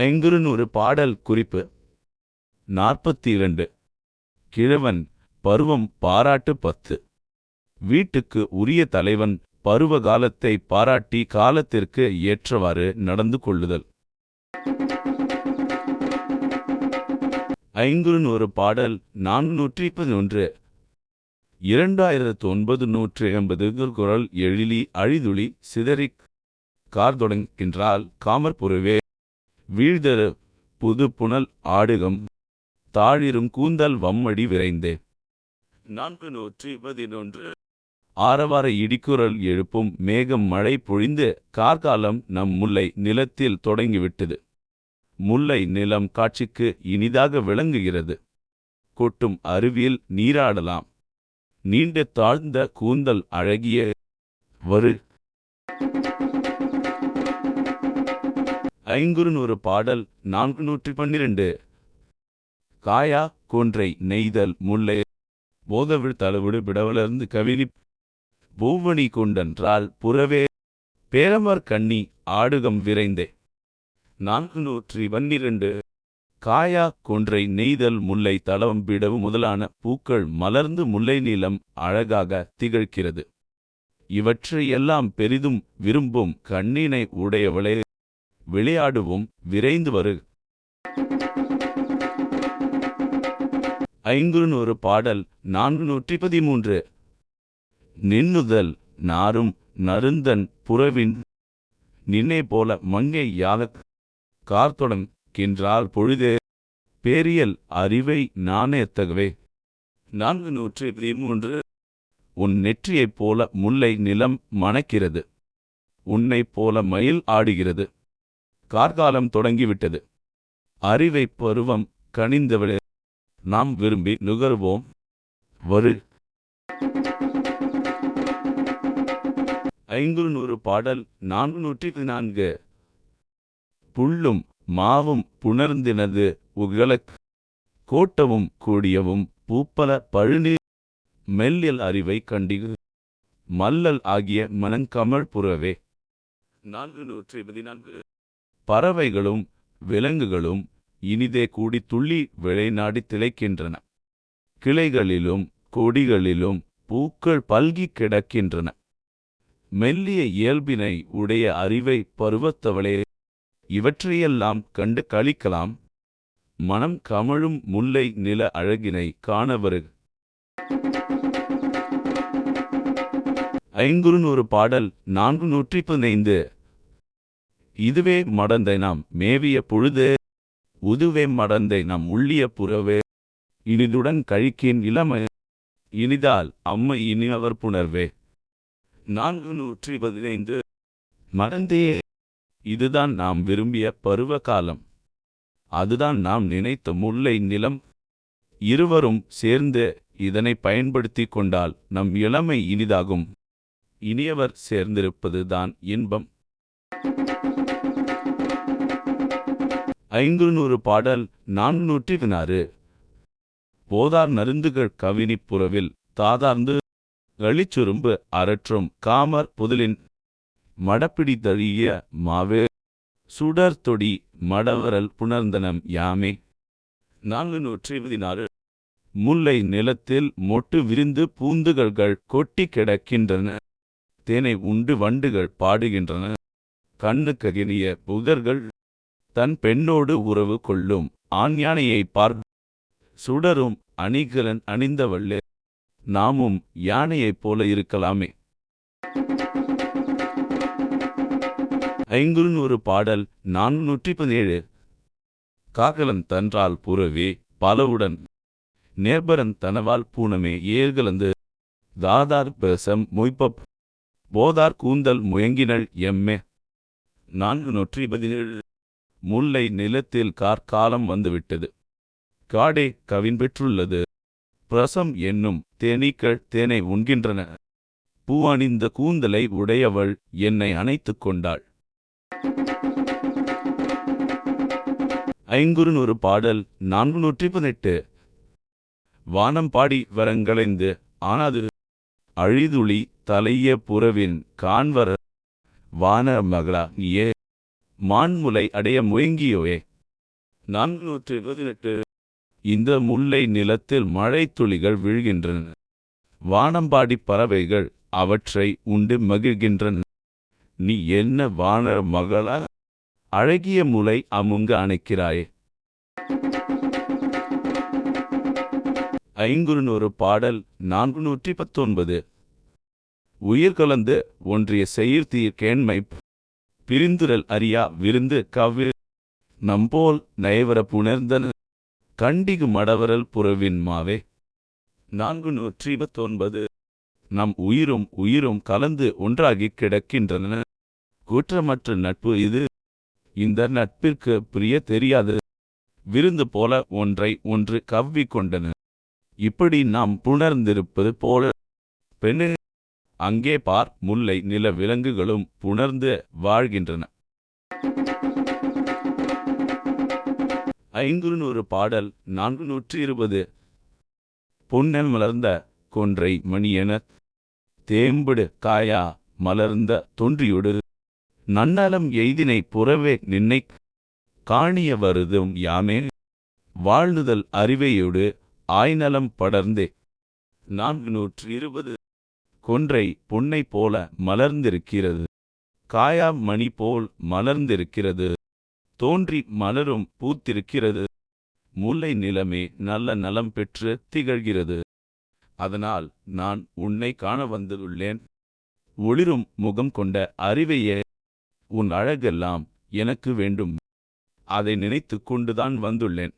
ஐங்குறுநூறு பாடல் குறிப்பு. நாற்பத்தி இரண்டு கிழவன் பருவம் பாராட்டு பத்து. வீட்டுக்கு உரிய தலைவன் பருவ காலத்தை பாராட்டி காலத்திற்கு ஏற்றவாறு நடந்து கொள்ளுதல். ஐங்குறுநூறு பாடல் நானூற்றி பதினொன்று. இரண்டாயிரத்து ஒன்பது நூற்று எண்பது குரல் எழிலி அழிதுளி சிதறிக் கார் கார்தொடங்கின்றால் காமற்புறவே வீழ்தரு புது புனல் ஆடுகம் தாழிரும் கூந்தல் வம்மடி விரைந்தே. நான்கு நூற்றி பதினொன்று. ஆரவார இடிக்குரல் எழுப்பும் மேகம் மழை பொழிந்து கார்காலம் நம் முல்லை நிலத்தில் தொடங்கிவிட்டது. முல்லை நிலம் காட்சிக்கு இனிதாக விளங்குகிறது. கொட்டும் அருவியில் நீராடலாம். நீண்ட தாழ்ந்த கூந்தல் அழகிய வரு. ஐங்குறுநூறு பாடல் நான்கு நூற்றி பன்னிரண்டு காயா கொன்றை நெய்தல் முல்லை போதவிழ் தளவிடு விடவலர்ந்து கவினி பூவணி கொண்டன்றால் புறவே பேரமர் கண்ணி ஆடுகம் விரைந்தே. நான்கு நூற்றி பன்னிரண்டு காயா கொன்றை நெய்தல் முல்லை தளவம் பிடவு முதலான பூக்கள் மலர்ந்து முல்லை நீளம் அழகாக திகழ்கிறது. இவற்றையெல்லாம் பெரிதும் விரும்பும் கண்ணினை உடையவளே. விளையாடுவோம் விரைந்து வரு. ஐங்குறுநூறு பாடல் நான்கு நூற்றி பதிமூன்று. நின்னுதல் நாரும் நருந்தன் புறவின். நின்னே போல மங்கை யாக கார்த்தொடன் கின்றால் பொழுதே. பேரியல் அறிவை நாணயத்தகவே நான்கு நூற்றி பதிமூன்று. உன் நெற்றியைப் போல முல்லை நிலம் மணக்கிறது. உன்னைப் போல மயில் ஆடுகிறது. கார்காலம் தொடங்கிவிட்டது. அறிவை பருவம் கனிந்தவளே நாம் விரும்பி நுகர்வோம். வரு. ஐங்குறுநூறு பாடல் நான்கு நூற்றி நான்கு புல்லும் மாவும் புணர்ந்தினது உகளக் கோட்டவும் கூடியவும் பூப்பல பழுநீர் மெல்லியல் அறிவை கண்டிகு மல்லல் ஆகிய மனங்கமழ் புறவே. நான்கு நூற்றி பதினான்கு பறவைகளும் விலங்குகளும் இனிதே கூடி துள்ளி விளைநாடி திளைக்கின்றன. கிளைகளிலும் கொடிகளிலும் பூக்கள் பல்கி கிடக்கின்றன. மெல்லிய இயல்பினை உடைய அறிவை பருவத்தவளே இவற்றையெல்லாம் கண்டு களிக்கலாம். மனம் கமழும் முல்லை நில அழகினை காணவரு ஐங்குறுநூறு பாடல் நான்கு நூற்றி பதினைந்து. இதுவே மடந்தை நாம் மேவிய பொழுது உதுவே மடந்தை நாம் உள்ளிய புறவே. இனிதுடன் கழிக்கின் இளமை இனிதால் அம்மை இனி அவர் புணர்வே. நான்கு நூற்றி பதினைந்து. மறந்தே இதுதான் நாம் விரும்பிய பருவ காலம். அதுதான் நாம் நினைத்த முல்லை நிலம். இருவரும் சேர்ந்து இதனை பயன்படுத்தி கொண்டால் நம் இளமை இனிதாகும். இனியவர் சேர்ந்திருப்பது தான் ஐந்து நூறு பாடல் நானூற்றி பதினாறு. போதார் நருந்துகள் கவினிப் புறவில் தாதார்ந்து களிச்சுரும்பு அரற்றும் காமர் புதலின் மடப்பிடி தழிய மாவே. சுடர் தொடி மடவரல் புணர்ந்தனம் யாமே. நான்கு நூற்றி பதினாறு. முல்லை நிலத்தில் மொட்டு விரிந்து பூந்துகள்கள் கொட்டி கிடக்கின்றன. தேனை உண்டு வண்டுகள் பாடுகின்றன. கண்ணுக்ககினிய புதர்கள் தன் பெண்ணோடு உறவு கொள்ளும் ஆண் யானையைப் பார். சுடரும் அணிகலன் அணிந்தவள்ளே நாமும் யானையைப் போல இருக்கலாமே. ஐங்குறுநூறு பாடல் நானூற்றி பதினேழு காகலன் தன்றால் புறவே பலவுடன் நேர்பரன் தனவால் பூனமே ஏர்கலந்து தாதார் பேசம் மொய்பப் போதார் கூந்தல் முயங்கினள் எம்மே. நான்கு நூற்றி பதினேழு. முல்லை நிலத்தில் கார்காலம் வந்துவிட்டது. காடே கவின் பெற்றுள்ளது. பிரசம் என்னும் தேனீக்கள் தேனை உண்கின்றன. பூவணிந்த கூந்தலை உடையவள் என்னை அணைத்துக் கொண்டாள். ஐங்குறுநூறு பாடல் நான்கு நூற்றி பதினெட்டு. வானம் பாடி வரங்களைந்து ஆனாது அழிதுளி தலைய புறவின் காண்வர வான மகளா நீயே மான்முலை அடைய முயங்கியோயே நான்குநூற்று பதினெட்டு இந்த முல்லை நிலத்தில் மழை துளிகள் விழுகின்றன. வானம்பாடி பறவைகள் அவற்றை உண்டு மகிழ்கின்றன. நீ என்ன வான மகளா அழகிய முலை அமுங்க அணைக்கிறாயே. ஐங்குறுநூறு பாடல் நான்கு நூற்றி பத்தொன்பது. உயிர் கலந்து ஒன்றிய செயிர்த்தீர் கேண்மை பிரிந்துரல் அறியா விருந்து கவ்வு நம்போல் நயவர புணர்ந்தன கண்டிகு மடவரல் புறவின் மாவே. நான்கு நூற்றி இருபத்தொன்பது. நம் உயிரும் உயிரும் கலந்து ஒன்றாகிக் கிடக்கின்றன. குற்றமற்ற நட்பு இது. இந்த நட்பிற்கு பிரிய தெரியாது. விருந்து போல ஒன்றை ஒன்று கவ்விக் கொண்டன. இப்படி நாம் புணர்ந்திருப்பது போல. பெண்ணு அங்கே பார் முல்லை நில விலங்குகளும் புணர்ந்து வாழ்கின்றன. ஐங்குறுநூறு பாடல் நான்கு நூற்றி இருபது பொன்னல் மலர்ந்த கொன்றை மணியென தேம்படு காயா மலர்ந்த தொன்றியொடு. நன்னலம் எய்தினை புறவே நின்னை காணிய வருதும் யாமே. வாழ்ந்துதல் அறிவையோடு ஆய்நலம் படர்ந்தே. நான்கு நூற்று இருபது கொன்றை பொன்னை போல மலர்ந்திருக்கிறது. காயா மணி போல் மலர்ந்திருக்கிறது. தோன்றி மலரும் பூத்திருக்கிறது. முல்லை நிலமே நல்ல நலம் பெற்று திகழ்கிறது. அதனால் நான் உன்னை காண வந்துள்ளேன். ஒளிரும் முகம் கொண்ட அறிவையே உன் அழகெல்லாம் எனக்கு வேண்டும். அதை நினைத்துக் கொண்டுதான் வந்துள்ளேன்.